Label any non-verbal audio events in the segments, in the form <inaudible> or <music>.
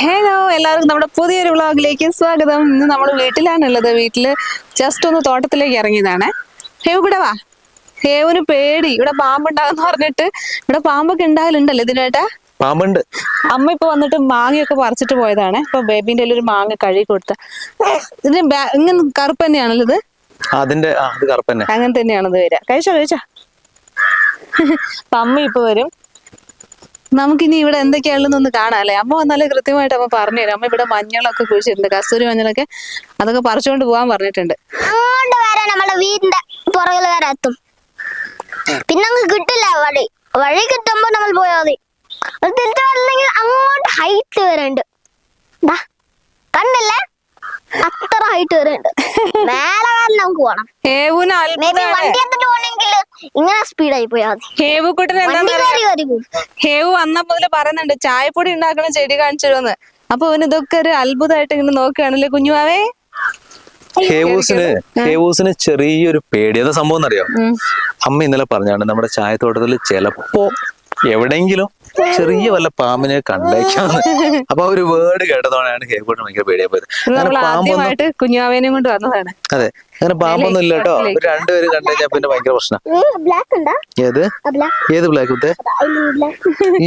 Hello എല്ലാവർക്കും നമ്മുടെ പുതിയൊരു വ്ളോഗിലേക്ക് സ്വാഗതം. ഇന്ന് നമ്മൾ വീട്ടിലാണുള്ളത്. വീട്ടിൽ ജസ്റ്റ് ഒന്ന് തോട്ടത്തിലേക്ക് ഇറങ്ങിയതാണ്. ഹേവ് ഇവിടെ വാ. ഹേവിന് പേടി. ഇവിടെ പാമ്പുണ്ടാകുന്ന പറഞ്ഞിട്ട് ഇവിടെ പാമ്പൊക്കെ ഉണ്ടാകലുണ്ടല്ലോ ഇതിനേട്ടാ പാമ്പുണ്ട്. അമ്മ ഇപ്പൊ വന്നിട്ട് മാങ്ങയൊക്കെ പറിച്ചിട്ട് പോയതാണ്. ഇപ്പൊ ബേബിന്റെ ഒരു മാങ്ങ കഴുകി കൊടുത്ത. ഇതിന് ഇങ്ങനെ കറുപ്പ് തന്നെയാണല്ലോ ഇത്? അതിന്റെ അങ്ങനെ തന്നെയാണ് ഇത് വരിക. കഴിച്ചോ കഴിച്ചോ? അപ്പൊ അമ്മ ഇപ്പൊ വരും. നമുക്കിനി ഇവിടെ എന്തൊക്കെയാണെന്നൊന്ന് കാണാം അല്ലെ അമ്മ വന്നാലേ കൃത്യമായിട്ട് അമ്മ പറഞ്ഞു തരും. അമ്മ ഇവിടെ മഞ്ഞളൊക്കെ കുഴിച്ചിട്ടുണ്ട്. കസ്തൂരി മഞ്ഞളൊക്കെ അതൊക്കെ പറിച്ചുകൊണ്ട് പോകാൻ പറഞ്ഞിട്ടുണ്ട്. അങ്ങോട്ട് വരെ. നമ്മുടെ വീടിന്റെ പുറകിൽ വരെ എത്തും. പിന്നെ അങ്ങ് കിട്ടില്ല വഴി. വഴി കിട്ടുമ്പോ നമ്മൾ പോയാൽ മതി. അത് തിരിച്ചു വരണമെങ്കിൽ അങ്ങോട്ട് ഹൈറ്റ് വരണ്ട്. കണ്ടില്ലേ? അത്ര ഹൈറ്റ് വരണ്ട്. മേലെ നമുക്ക് പോണം. വണ്ടി ഇങ്ങനെ സ്പീഡായി പോയാൽ മതി. കയറി പോകും ഹേവ് വന്ന മുതൽ പറയുന്നുണ്ട് ചായപ്പൊടി ഉണ്ടാക്കണ ചെടി കാണിച്ചു തരുമെന്ന്. അപ്പൊ അവന് ഇതൊക്കെ ഒരു അത്ഭുതമായിട്ട് ഇങ്ങനെ നോക്കുകയാണല്ലേ കുഞ്ഞുമാവേ? ഹേവൂസിന് ഹേവൂസിന് ചെറിയൊരു പേടി. എന്താ സംഭവം എന്നറിയോ? അമ്മ ഇന്നലെ പറഞ്ഞാണ് നമ്മുടെ ചായത്തോട്ടത്തിൽ ചിലപ്പോ എവിടെയെങ്കിലും ചെറിയ വല്ല പാമ്പിനെ കണ്ടേക്കാന്ന്. <laughs> അപ്പൊ ഒരു വേർഡ് കേട്ടതോടെയാണ് ഹേബോട്ട് ഭയങ്കര പേടിയാ പോയത്. പാമ്പായിട്ട് പാമ്പൊന്നും കൊണ്ട് വന്നതാണ്. അതെ. അങ്ങനെ പാമ്പൊന്നും ഇല്ല കേട്ടോ. രണ്ടുപേരും കണ്ടുകഴിഞ്ഞാൽ പിന്നെ ഭയങ്കര പ്രശ്നം. ഏത്? ഏത് ബ്ലാക്ക് കുത്തേ?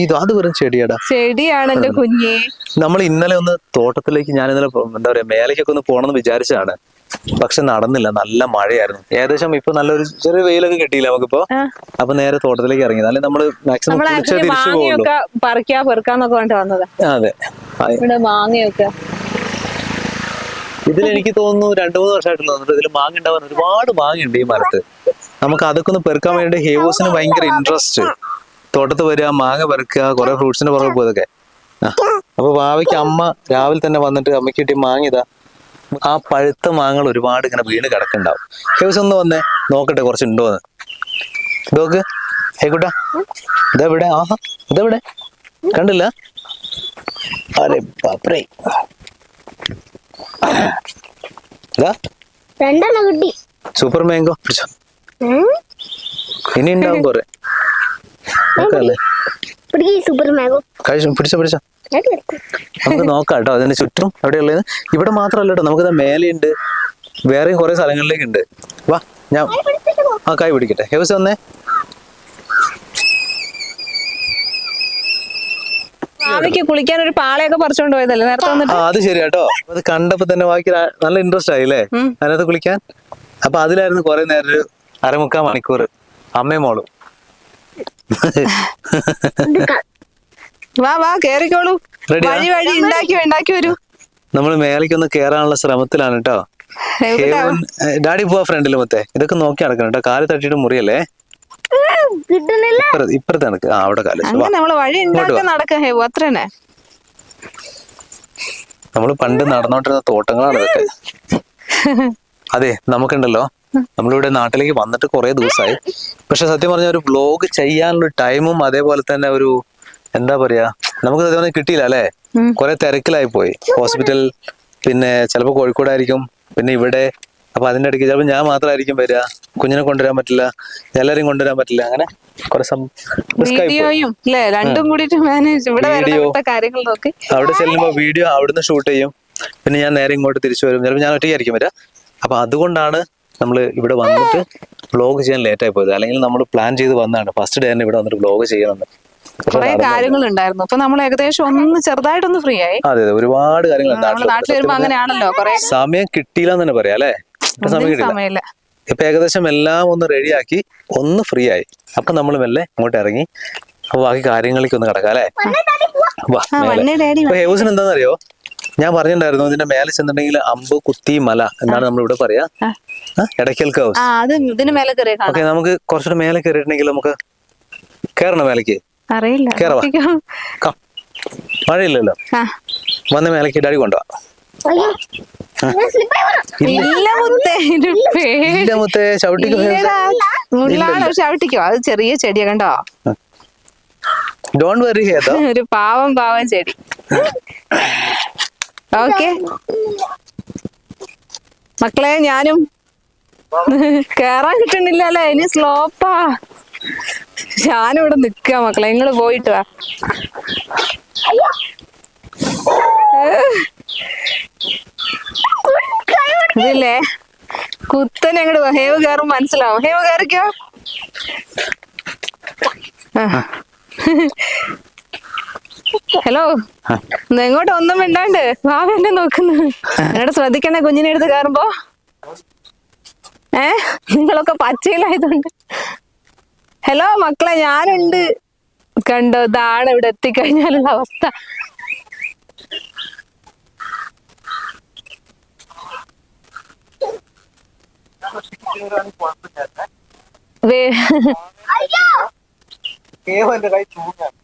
ഇത് അത് വെറും ചെടിയാടാ. ചെടിയാണ് എന്റെ കുഞ്ഞേ. നമ്മൾ ഇന്നലെ ഒന്ന് തോട്ടത്തിലേക്ക് ഞാൻ ഇന്നലെ എന്താ പറയാ മേലേക്കൊക്കെ ഒന്ന് പോണെന്ന് വിചാരിച്ചതാണ്. പക്ഷെ നടന്നില്ല. നല്ല മഴയായിരുന്നു. ഏകദേശം ഇപ്പൊ നല്ലൊരു ചെറിയ വെയിലൊക്കെ കിട്ടിയില്ല നമുക്കിപ്പോ. അപ്പൊ നേരെ തോട്ടത്തിലേക്ക് ഇറങ്ങി. അല്ലെ? നമ്മൾ മാക്സിമം തിരിച്ചു പോകുള്ളൂ അതെ. ഇതിൽ എനിക്ക് തോന്നുന്നു രണ്ടു മൂന്ന് വർഷമായിട്ടുള്ള ഇതിൽ മാങ്ങ ഉണ്ടാവാൻ ഒരുപാട് മാങ്ങ ഉണ്ട് ഈ മരത്ത്. നമുക്ക് അതൊക്കെ ഒന്ന് പെറുക്കാൻ വേണ്ടി ഹേവോസിന് ഭയങ്കര ഇൻട്രസ്റ്റ് തോട്ടത്ത് വരിക മാങ്ങ പെറുക്കുക കുറെ ഫ്രൂട്ട്സിന്റെ പുറകെ പോയതൊക്കെ. അപ്പൊ ഭാവിക്ക് അമ്മ രാവിലെ തന്നെ വന്നിട്ട് അമ്മയ്ക്ക് കിട്ടിയ മാങ്ങ ഇതാ. ആ പഴുത്ത മാങ്ങകൾ ഒരുപാട് ഇങ്ങനെ വീണ് കിടക്കുന്നുണ്ടാവും. ഹേവസ് ഒന്ന് വന്നേ നോക്കട്ടെ കുറച്ചുണ്ടോ എന്ന്. നോക്ക് ഹേക്കുട്ടാ ഇതെവിടെ? ആഹാ ഇതെവിടെ? കണ്ടില്ല? അരെ കിട്ടി. സൂപ്പർ മാംഗോ പിടിച്ചോ. ഇനി ഉണ്ടാവും കൊറേ. സൂപ്പർ മാഗോ കഴിച്ചു പിടിച്ചോ പിടിച്ചോ. നമുക്ക് നോക്കാം കേട്ടോ അതിന് ചുറ്റും എവിടെയുള്ളത് ഇവിടെ മാത്രമല്ല കേട്ടോ നമുക്ക് മേലെയുണ്ട്. വേറെയും കുറെ സ്ഥലങ്ങളിലേക്ക് ഉണ്ട് വാ ഞാൻ ആ കൈ പിടിക്കട്ടെ. ഹെവസ് വന്നേ. ഭാവിക്ക് കുളിക്കാൻ ഒരു പാളയൊക്കെ പറിച്ചോണ്ട് പോയതല്ലേ? നേരത്തെ വന്നിട്ട്? ആ അത് ശരി കേട്ടോ അത് കണ്ടപ്പോ തന്നെ ബാക്കി നല്ല ഇൻട്രസ്റ്റ് ആയില്ലേ. അതിനകത്ത് കുളിക്കാൻ. അപ്പൊ അതിലായിരുന്നു കുറെ നേരം ഒരു അരമുക്കാൽ മണിക്കൂർ അമ്മയും മോളും. വാ വാ കേറിക്കോളൂ? വഴി വഴി ഉണ്ടാക്കി ഉണ്ടാക്കി വരൂ. നമ്മൾ മേലേക്കൊന്ന് കേറാനുള്ള ശ്രമത്തിലാണ് കേട്ടോ ഡാഡി പോവാ ഫ്രണ്ടിൽ മൊത്തേ. ഇതൊക്കെ നോക്കി നടക്കണം കേട്ടോ കാൽ തട്ടിയിട്ട് മുറിയല്ലേ? കിട്ടുന്നില്ല. ഇപ്പുറത്ത് ഇപ്പുറത്ത് നടക്ക്. ആ അവിടെ കാൽ. നമ്മൾ വഴി നടക്ക. ഹേവു അത്ര തന്നെ. നമ്മൾ പണ്ട് നടന്നോണ്ടിരുന്ന തോട്ടങ്ങളാണ് ഇതൊക്കെ. അതെ നമുക്കുണ്ടല്ലോ. നമ്മളിവിടെ നാട്ടിലേക്ക് വന്നിട്ട് കുറെ ദിവസമായി. പക്ഷെ സത്യം പറഞ്ഞ ഒരു ബ്ലോഗ് ചെയ്യാനുള്ള ടൈമും അതേപോലെ തന്നെ ഒരു എന്താ പറയാ നമുക്ക് അതേപോലെ കിട്ടിയില്ല അല്ലേ? കൊറേ തിരക്കിലായി പോയി. ഹോസ്പിറ്റൽ പിന്നെ ചിലപ്പോൾ കോഴിക്കോടായിരിക്കും പിന്നെ ഇവിടെ. അപ്പൊ അതിന്റെ ഇടയ്ക്ക് ചിലപ്പോൾ ഞാൻ മാത്രമായിരിക്കും വരിക കുഞ്ഞിനെ കൊണ്ടുവരാൻ പറ്റില്ല എല്ലാരെയും കൊണ്ടുവരാൻ പറ്റില്ല അങ്ങനെ അവിടെ ചെല്ലുമ്പോ വീഡിയോ അവിടുന്ന് ഷൂട്ട് ചെയ്യും. പിന്നെ ഞാൻ നേരെ ഇങ്ങോട്ട് തിരിച്ചു വരും. ചിലപ്പോൾ ഞാൻ ഒറ്റയ്ക്കായിരിക്കും വരിക അപ്പൊ അതുകൊണ്ടാണ് നമ്മൾ ഇവിടെ വന്നിട്ട് വ്ലോഗ് ചെയ്യാൻ ലേറ്റ് ആയി പോയത്. അല്ലെങ്കിൽ നമ്മൾ പ്ലാൻ ചെയ്ത് വന്നാണ് ഫസ്റ്റ് ഡേ തന്നെ ഇവിടെ വന്നിട്ട് വ്ലോഗ് ചെയ്യണമെന്ന്. കുറെ കാര്യങ്ങൾ ഉണ്ടായിരുന്നു അപ്പൊ നമ്മൾ ഏകദേശം ഒന്ന് ചെറുതായിട്ടൊന്ന് ഫ്രീ ആയി അതെ അതെ. ഒരുപാട് കാര്യങ്ങൾ നാട്ടിൽ വരുമ്പോ അങ്ങനെയാണല്ലോ കുറെ. സമയം കിട്ടിയില്ല എന്ന് തന്നെ പറയാം അല്ലേ? സമയം കിട്ടില്ല ഇപ്പൊ ഏകദേശം എല്ലാം ഒന്ന് റെഡിയാക്കി ഒന്ന് ഫ്രീ ആയി അപ്പൊ നമ്മൾ മെല്ലെ അങ്ങോട്ട് ഇറങ്ങി. അപ്പൊ ബാക്കി കാര്യങ്ങളിലേക്ക് ഒന്ന് കിടക്കാം അല്ലേ? ഹേവസിന് എന്താണെന്നറിയോ? ഞാൻ പറഞ്ഞിട്ടുണ്ടായിരുന്നു ഇതിന്റെ മേലെ ചെന്നിട്ടുണ്ടെങ്കിൽ അമ്പ് കുത്തി മല എന്നാണ് നമ്മൾ ഇവിടെ പറയാ. ഇടയ്ക്കൽ കൗസ് ഓക്കെ നമുക്ക് കുറച്ചുകൂടെ മേലെ കയറിയിട്ടുണ്ടെങ്കിൽ നമുക്ക് കയറണം മേലേക്ക്. അറിയില്ല. കേറവാ. മഴയില്ലല്ലോ. ആ. വന്ന് മേലേക്ക് ഡാഡി കൊണ്ടോ അയ്യോ. ഞാൻ സ്ലിപ്പായി വരാം ഇല്ല. മുത്തേ ഇത് ഇല്ല. മുത്തേ ചവിട്ടിക്കോ അത് ചെറിയ ചെടിയ കണ്ടോ? ഡോണ്ട് വെറി ഒരു പാവം പാവം ചെടി. ഓക്കെ. മക്കളെ ഞാനും കേറാൻ കിട്ടണില്ല അല്ലേ? ഇനി സ്ലോപ്പാ ഞാനിവിടെ നിക്ക മക്കളെ. നിങ്ങൾ പോയിട്ട് വാ. ഇതില്ലേ? കുത്തനെ അങ്ങോട്ട് ഹേവ് കയറും മനസ്സിലാവും. ഹേവ് കയറിക്കോ ഹലോ? എങ്ങോട്ട്? ഒന്നും വേണ്ടാണ്ട് ഭാവി എന്നെ നോക്കുന്നു എന്നോട് ശ്രദ്ധിക്കണേ കുഞ്ഞിനെ എടുത്ത് കയറുമ്പോ. ഏ? നിങ്ങളൊക്കെ പച്ചയിലായതുണ്ട് ഹലോ മക്കളെ ഞാനുണ്ട്. കണ്ടോ ഇതാണ് ഇവിടെ എത്തിക്കഴിഞ്ഞാലുള്ള അവസ്ഥ.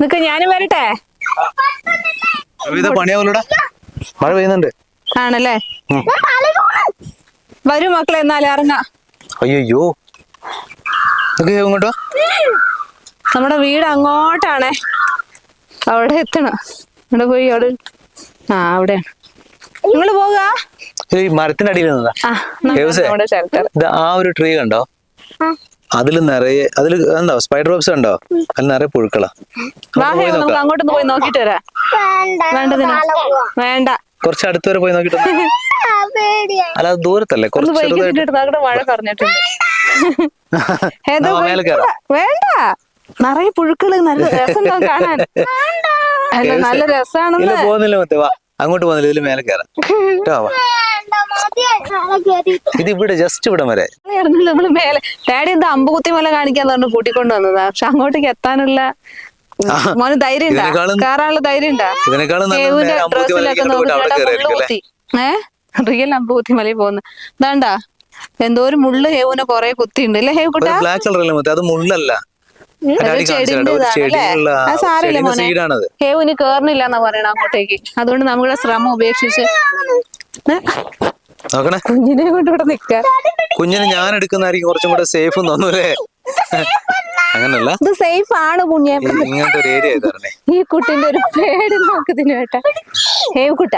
നിക്ക് ഞാനും വരട്ടെ? പണിയാവൂലടാ. മഴ പെയ്യുന്നുണ്ട്. ആണല്ലേ? വരും മക്കളെ എന്നാലും ഇറങ്ങാം. അയ്യോ. ഇങ്ങോട്ടോ നമ്മുടെ വീട് അങ്ങോട്ടാണേ. അവിടെ എത്തണം. അവിടെ പോയി അവിടെ. ആ അവിടെ. നിങ്ങൾ പോകാ. ഈ മരത്തിന്റെ അടിയിൽ ആ നമ്മുടെ ഷെൽട്ടർ ഇത് ആ ഒരു ട്രീ കണ്ടോ? അതിൽ നിറയെ അതിൽ എന്താ സ്പൈഡർ വെബ്സ് കണ്ടോ? അതിൽ നിറയെ പുഴുക്കളാ. വാ നമുക്ക് അങ്ങോട്ടൊന്ന് പോയി നോക്കിട്ട് വരാം. വേണ്ടതിന് വേണ്ട കുറച്ച് അടുത്ത് വരെ പോയി നോക്കിട്ട്. അല്ല ദൂരത്തല്ലേ? കുറച്ച് മഴ പറഞ്ഞിട്ടുണ്ട് വേണ്ട നിറയെ പുഴുക്കൾ നല്ല രസം കാണാൻ. അല്ല നല്ല രസാണ് രസാണെന്ന് പോകുന്നില്ല മറ്റേ വാ. അങ്ങോട്ട് പോകുന്നില്ല ഇതിൽ മേലെ കയറാം. കേട്ടോ ഇത് ഇവിടെ ജസ്റ്റ് ഇവിടെ വരെ. നമ്മൾ മേലെ. ഡാഡി എന്താ അമ്പുകുത്തി മല കാണിക്കാന്ന് പറഞ്ഞു കൂട്ടിക്കൊണ്ട് വന്നതാ. പക്ഷെ അങ്ങോട്ടേക്ക് എത്താനുള്ള മോന് ധൈര്യം കയറാനുള്ള ധൈര്യം ഉണ്ടാ ഡ്രസ്സിലൊക്കെ നോക്കി കുത്തി. റിയൽ അമ്പുകുത്തി മലയിൽ പോകുന്നു. ഇതാണ്ടാ എന്തോ ഒരു മുള്ള് ഹേവുനെ കൊറേ കുത്തിണ്ട് അല്ലേ ഹേവ് കുട്ടാ ബ്ലാക്ക് കളറല്ലേ അത് മുള്ളല്ല. ചെടിയുടെ മോനെ. ഹേവിന് കേറണില്ല എന്നാ പറയണ അങ്ങോട്ടേക്ക്. അതുകൊണ്ട് നമ്മുടെ ശ്രമം ഉപേക്ഷിച്ച് കുഞ്ഞിനെ കൊണ്ട് ഇവിടെ നിക്ക കുഞ്ഞിനെ ഞാൻ എടുക്കുന്നതായിരിക്കും കുറച്ചും കൂടെ സേഫ് തോന്നൂലേ അങ്ങനല്ല. ഇത് സേഫ് ആണ് കുഞ്ഞേ. ഇങ്ങനത്തെ ഒരു ഏരിയ ഈ കുട്ടിന്റെ ഒരു പേടി നോക്കതിന് കേട്ട. ഹേവ് കുട്ട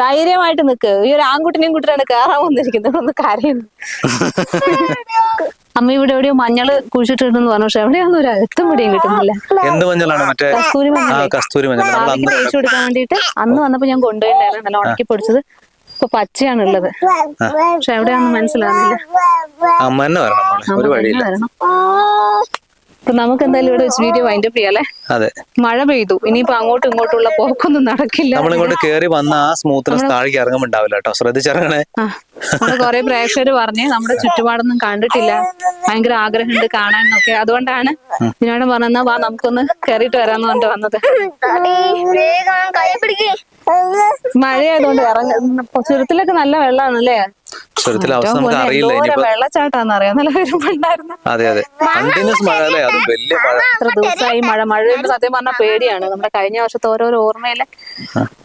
ധൈര്യമായിട്ട് നിക്ക്. ഈ ഒരു ആൺകുട്ടിനെയും കുട്ടിയാണ് കേറാൻ വന്നിരിക്കുന്നത്. ഒന്ന് കരയുന്നു. <laughs> അമ്മ ഇവിടെ എവിടെയോ മഞ്ഞൾ കുഴിച്ചിട്ടുണ്ടെന്ന് പറഞ്ഞു. പക്ഷെ എവിടെയാന്ന് ഒരു അഴുത്തും പിടിയും കിട്ടുന്നില്ല. എന്ത് മഞ്ഞളാണ്? മറ്റേ കസ്തൂരി മഞ്ഞൾ കസ്തൂരി മഞ്ഞൾ തേച്ച് കൊടുക്കാൻ വേണ്ടിട്ട് അന്ന് വന്നപ്പോ ഞാൻ കൊണ്ടുപോയിണ്ടായിരുന്നു. നല്ല ഉണക്കി പൊടിച്ചത്. ഇപ്പൊ പച്ചയാണ് ഉള്ളത് പക്ഷെ എവിടെയാണെന്ന് മനസ്സിലാവുന്നില്ല. അമ്മ തന്നെ വരണം ഒരു വഴിയില്ല. വരണം. അപ്പൊ നമുക്ക് എന്തായാലും ഇവിടെ വെച്ച് വീഡിയോ വൈൻഡപ്പ് ചെയ്യാല്ലേ അതെ. മഴ പെയ്തു. ഇനിയിപ്പോ അങ്ങോട്ടും ഇങ്ങോട്ടുള്ള പോക്കൊന്നും നടക്കില്ല. നമ്മളിങ്ങോട്ട് കേറി വന്ന ആ സ്മൂത്ത്നെസ് താഴേക്ക് ഇറങ്ങുമ്പോ ഉണ്ടാവില്ല കേട്ടോ. ശ്രദ്ധിച്ചിറങ്ങണേ ആ നമ്മൾ കൊറേ പ്രേക്ഷകര് പറഞ്ഞ് നമ്മുടെ ചുറ്റുപാടൊന്നും കണ്ടിട്ടില്ല. ഭയങ്കര ആഗ്രഹമുണ്ട് കാണാൻ എന്നൊക്കെ അതുകൊണ്ടാണ് ഇതിനോട് പറഞ്ഞാ വാ നമുക്കൊന്ന് കേറിയിട്ട് വരാന്ന് പറഞ്ഞിട്ട് വന്നത്. മഴയായതുകൊണ്ട് ഇറങ്ങ ചുരത്തിലൊക്കെ നല്ല വെള്ളമാണ് അല്ലേ ചുരത്തിലെ അവസ്ഥ നമുക്ക് അറിയില്ല. വെള്ളച്ചാട്ടാന്ന് അറിയാം നല്ല വരുമ്പോണ്ടായിരുന്നു അതെ അതെ. കണ്ടിന്യൂസ് മഴ അല്ലേ? അതും വലിയ മഴ. എത്ര ദിവസമായി മഴ. മഴ പെയ്യുമ്പോൾ സത്യം പറഞ്ഞാൽ പേടിയാണ്. നമ്മുടെ കഴിഞ്ഞ വർഷത്തെ ഓരോരോ ഓർമ്മയിൽ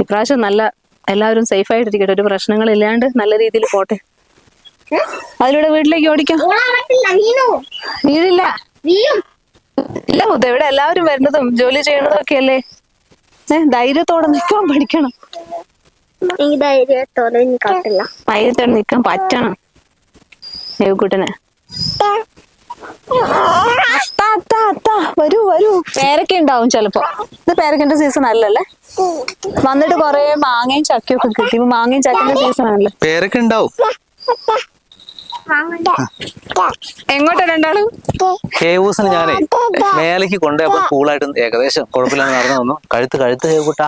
ഇപ്രാവശ്യം നല്ല എല്ലാവരും സേഫ് ആയിട്ടിരിക്കട്ടെ ഒരു പ്രശ്നങ്ങൾ ഇല്ലാണ്ട് നല്ല രീതിയിൽ പോട്ടെ. അതിലൂടെ വീട്ടിലേക്ക് ഓടിക്കാം. വീടില്ല. ഇല്ല മുത്ത ഇവിടെ എല്ലാവരും വരുന്നതും ജോലി ചെയ്യണതും ഒക്കെ അല്ലേ? ധൈര്യത്തോടെ നിൽക്കാൻ പഠിക്കണം. എനിക്ക് ധൈര്യത്തോടെ എനിക്കട്ടില്ല ധൈര്യത്തോടെ നിൽക്കാൻ പറ്റണം. ദേവക്കുട്ടന്. വരൂ വരൂ. പേരക്ക ഉണ്ടാവും ചിലപ്പോ. ഇത് പേരക്കന്റെ സീസൺ അല്ലല്ലേ? വന്നിട്ട് കൊറേ മാങ്ങയും ചക്കയും ഒക്കെ കിട്ടി. മാങ്ങയും ചക്കന്റെ സീസൺ ആണല്ലേ. പേരൊക്കെ ഉണ്ടാവും. എങ്ങോട്ടാ രണ്ടാളും? ഹേവൂസിന് ഞാനേ മേലേക്ക് കൊണ്ടുപോയപ്പോ കൂളായിട്ട് ഏകദേശം കുഴപ്പമില്ലാന്ന് നടന്നു തന്നു കഴുത്ത് കഴുത്ത് ഹേവൂട്ട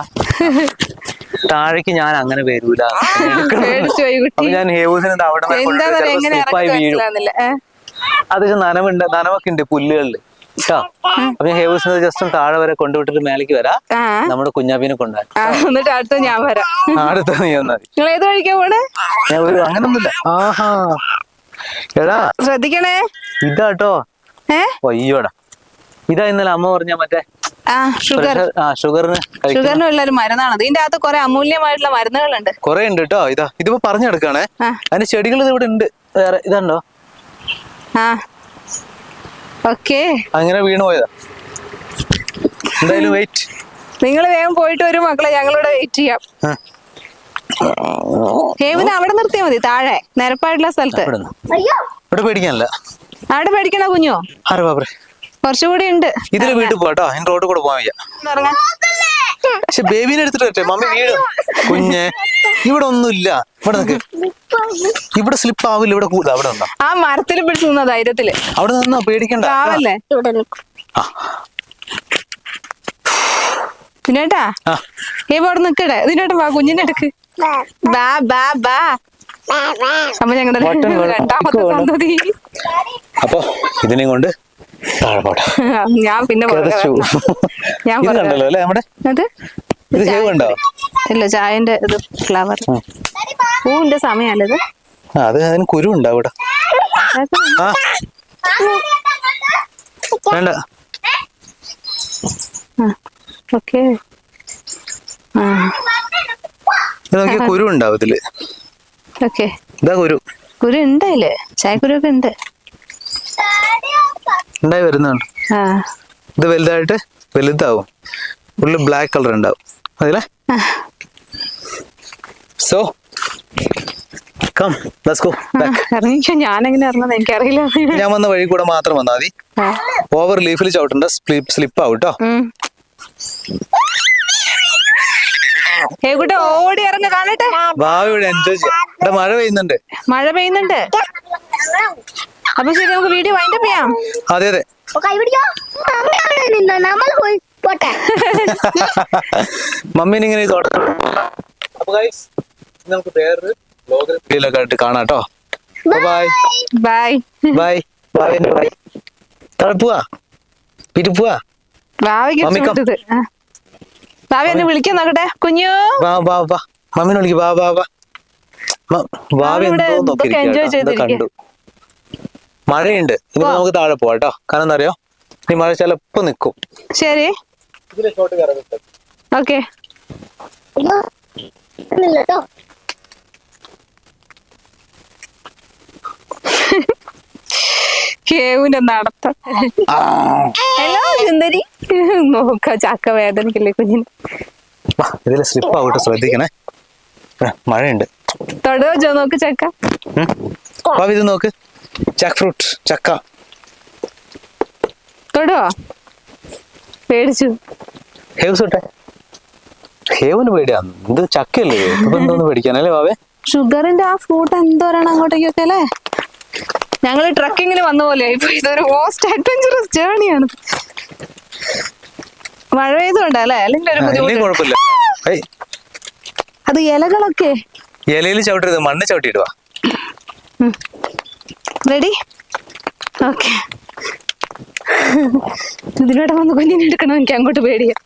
താഴേക്ക് ഞാൻ അങ്ങനെ വരൂല. പേടിച്ചു പോയി കുട്ടി. ഞാൻ ഹേവൂസിന് അതൊക്കെ അവിടെ വീഴും. അത്യാവശ്യം നനവുണ്ട് നനവൊക്കെ ഉണ്ട് പുല്ലുകളിൽ. കേട്ടോ അപ്പൊ ഞാൻ ഹേവൂസിന് ജസ്റ്റ് താഴെ വരെ കൊണ്ടുവിട്ടിട്ട് മേലേക്ക് വരാം. നമ്മുടെ കുഞ്ഞാബിനെ കൊണ്ടുവരാം. എന്നിട്ട് അടുത്ത ഞാൻ വരാം. അടുത്ത നീ വന്നാൽ നിങ്ങൾ ഏത് വഴിക്കാ പോണേ? ഞാൻ ഒരു അങ്ങനൊന്നുമില്ല. ആഹാ. എടാ ശ്രദ്ധിക്കണേ. ഇതാട്ടോ. അയ്യോടാ ഇതാ ഇന്നലെ അമ്മ പറഞ്ഞ മറ്റേ ഷുഗറിന് ഷുഗറിനുള്ള ഒരു മരുന്നാണ്. ഇതിന്റെ അകത്ത് കുറെ അമൂല്യമായിട്ടുള്ള മരുന്നുകളുണ്ട്. കൊറേ ഉണ്ട് കേട്ടോ ഇതാ ഇതിപ്പോ പറഞ്ഞു അതിന്റെ. ചെടികൾ ഇവിടെ ഉണ്ട്. വേറെ ഇതുണ്ടോ? ഓക്കേ. അങ്ങനെ വീണു പോയതാ. എന്തായാലും വെയിറ്റ് നിങ്ങൾ വേഗം പോയിട്ട് വരും മക്കളെ. ഞങ്ങളിവിടെ വെയിറ്റ് ചെയ്യാം. ഹേവിന് അവിടെ നിർത്തിയാ മതി താഴെ നിരപ്പായിട്ടുള്ള സ്ഥലത്ത്. ഇവിടെ. പേടിക്കാനല്ല. അവിടെ പേടിക്കണ കുഞ്ഞോ? ആരെ ബാബറേ? കുറച്ചുകൂടി ഉണ്ട്. ഇതിൽ വീട്ടിൽ പോട്ടോ അതിന് റോഡ് കൂടെ പോവാൻ വയ്യ. പക്ഷെ ബേബീനെ എടുത്തിട്ട് മമ്മി വീട്. കുഞ്ഞെ ഇവിടെ ഒന്നുമില്ല. ഇവിടെ നിൽക്ക് ഇവിടെ സ്ലിപ്പ് ആവില്ല ഇവിടെ കൂടുതൽ അവിടെ ഉണ്ടോ ആ മരത്തിൽ പിടിച്ചു നിന്ന ധൈര്യത്തിൽ. അവിടെ നിന്നോ പേടിക്കണ്ട. പാവല്ലേ ഇവിടെ നിൽക്കും ആ, പിന്നേട്ടാ ആ ഏ അവിടെ നിക്കടെ ഇതിനോട്ട് വാ കുഞ്ഞിനെ അടുക്ക് ബാ ബാ ബാ. അപ്പൊ ഞങ്ങളുടെ രണ്ടാമത്തെ. സന്തതി. അപ്പൊ ഇതിനെയും കൊണ്ട് ഞാൻ പിന്നെ ഞാൻ കണ്ടല്ലോ അല്ലേ നമ്മുടെ? ഇത് ഹേവ് ഇല്ല ചായന്റെ ഇത് ഫ്ലവർ പൂവിന്റെ ആ അത് അതിന് കുരു ഉണ്ടാവും അവിടെ. ആ. വേണ്ട. ഓക്കെ. ആ. നോക്കിയ കുരു ഉണ്ടാവും ഇതിൽ ഓക്കെ. ഇതാ കുരു. കുരു ഉണ്ട് അതിൽ. ചായക്കുരു ഒക്കെ ഉണ്ട്. ഉണ്ടായി വരുന്നുണ്ട് ഇത് വലുതായിട്ട് വലുതാവും. ഫുള്ള് ബ്ലാക്ക് കളർ ഉണ്ടാവും. അതിലെ. So come let's go back ഞാൻ ഞാനെങ്ങനെ ഇറങ്ങുന്നത് എനിക്കറിയില്ല. ഞാൻ വന്ന വഴി കൂടെ മാത്രം വന്നാൽ മതി. ഓവർ ലീഫിൽ ചവിട്ടണ്ട സ്ലിപ്പ് ആവും കേട്ടോ ഉം. ഏ കുട്ടി ഓടി ഇറങ്ങ കാണട്ടെ? ഭാവിയുടെ എൻജോയ് ഇവിടെ മഴ പെയ്യുന്നുണ്ട്. മഴ പെയ്യുന്നുണ്ട്. അപ്പൊ ശരി നമുക്ക് വീഡിയോ വൈൻഡ് ചെയ്യാം. അതെ അതെ. <laughs> മമ്മീനെ ഇങ്ങനെ നമുക്ക് വേറൊരു ആയിട്ട് കാണാം കേട്ടോ. Bye bye bye bye bye താഴെ പോവാ. വീട്ടിൽ ഭാവി എന്നെ വിളിക്കാൻ നോക്കട്ടെ. കുഞ്ഞു. വാ വാ വാ. മമ്മീനെ വിളിക്ക്. വാ വാ വാ. എന്തോ. കണ്ടു. മഴയുണ്ട്. ഇനി നമുക്ക് താഴെ പോവാം കേട്ടോ. കാരണം എന്താ അറിയോ? ഈ മഴ ചിലപ്പോ നിക്കും. ശരി. ഓക്കെ അയ്യോ ഒന്നുമില്ല കേട്ടോ കേവിന്റെ നടത്തം. ഹലോ സുന്ദരി. നോക്ക ചക്ക വേദനക്കില്ലേ കുഞ്ഞിന്? വാ ഇതിൽ സ്ലിപ്പ് ആവട്ടെ ശ്രദ്ധിക്കണേ. മഴയുണ്ട്. തൊടുവോ ജോ നോക്ക് ചക്ക. ഇത് നോക്ക്. ചക്ക ഫ്രൂട്ട് ചക്ക. തൊടുവോ? പേടിച്ചു. ഹേവ് സൂട്ടെ. ഹേവിന് പേടിയാന്ന് ഇത് ചക്കയല്ലേ? ഇപ്പൊ എന്തോന്ന് പേടിക്കാനല്ലേ വാവേ? ഷുഗറിന്റെ ആ ഫ്രൂട്ട് എന്തോരാണ് അങ്ങോട്ടേക്കൊക്കെ അല്ലേ? ഞങ്ങൾ ട്രക്കിങ്ങിന് വന്ന പോലെ ഇപ്പൊ ഇതൊരു മോസ്റ്റ് അഡ്വഞ്ചറസ് ജേണിയാണ് മഴ പെയ്തുകൊണ്ട് അല്ലേ? അല്ലെങ്കിൽ ഒരു ബുദ്ധിമുട്ട്. അത് ഇലകളൊക്കെ. ഇലയിൽ ചവിട്ടരുത് മണ്ണ് ചവിട്ടിടുവാ റെഡി ഓക്കെ ഇതിനോട് വന്ന് കുഞ്ഞിനെ എടുക്കണം എനിക്ക് അങ്ങോട്ട് പേടിയാ.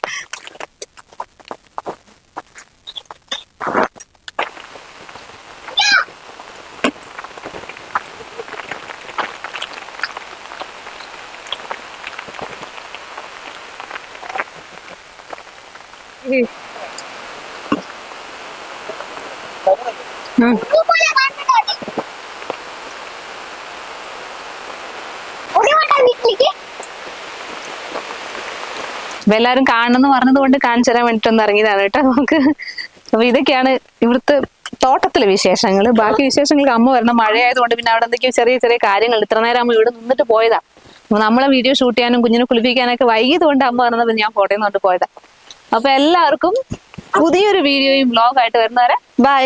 അപ്പൊ എല്ലാരും കാണണമെന്ന് പറഞ്ഞത് കൊണ്ട് കാണിച്ചു തരാൻ വേണ്ടിട്ടൊന്ന് ഇറങ്ങിയതാണ് കേട്ടോ നമുക്ക്. അപ്പൊ ഇതൊക്കെയാണ് ഇവിടുത്തെ തോട്ടത്തിലെ വിശേഷങ്ങൾ ബാക്കി വിശേഷങ്ങൾ അമ്മ വരണം. മഴയായതുകൊണ്ട് പിന്നെ അവിടെ എന്തൊക്കെയോ ചെറിയ ചെറിയ കാര്യങ്ങൾ. ഇത്ര നേരം അമ്മ ഇവിടെ നിന്നിട്ട് പോയതാ. നമ്മളെ വീഡിയോ ഷൂട്ട് ചെയ്യാനും കുഞ്ഞിനെ കുളിപ്പിക്കാനൊക്കെ വൈകിയത് കൊണ്ട് അമ്മ പറഞ്ഞത് ഞാൻ ഫോട്ടോയിൽ നിന്നിട്ട് പോയതാ അപ്പൊ എല്ലാവർക്കും പുതിയൊരു വീഡിയോയും ബ്ലോഗായിട്ട് വരുന്നവരെ ബൈ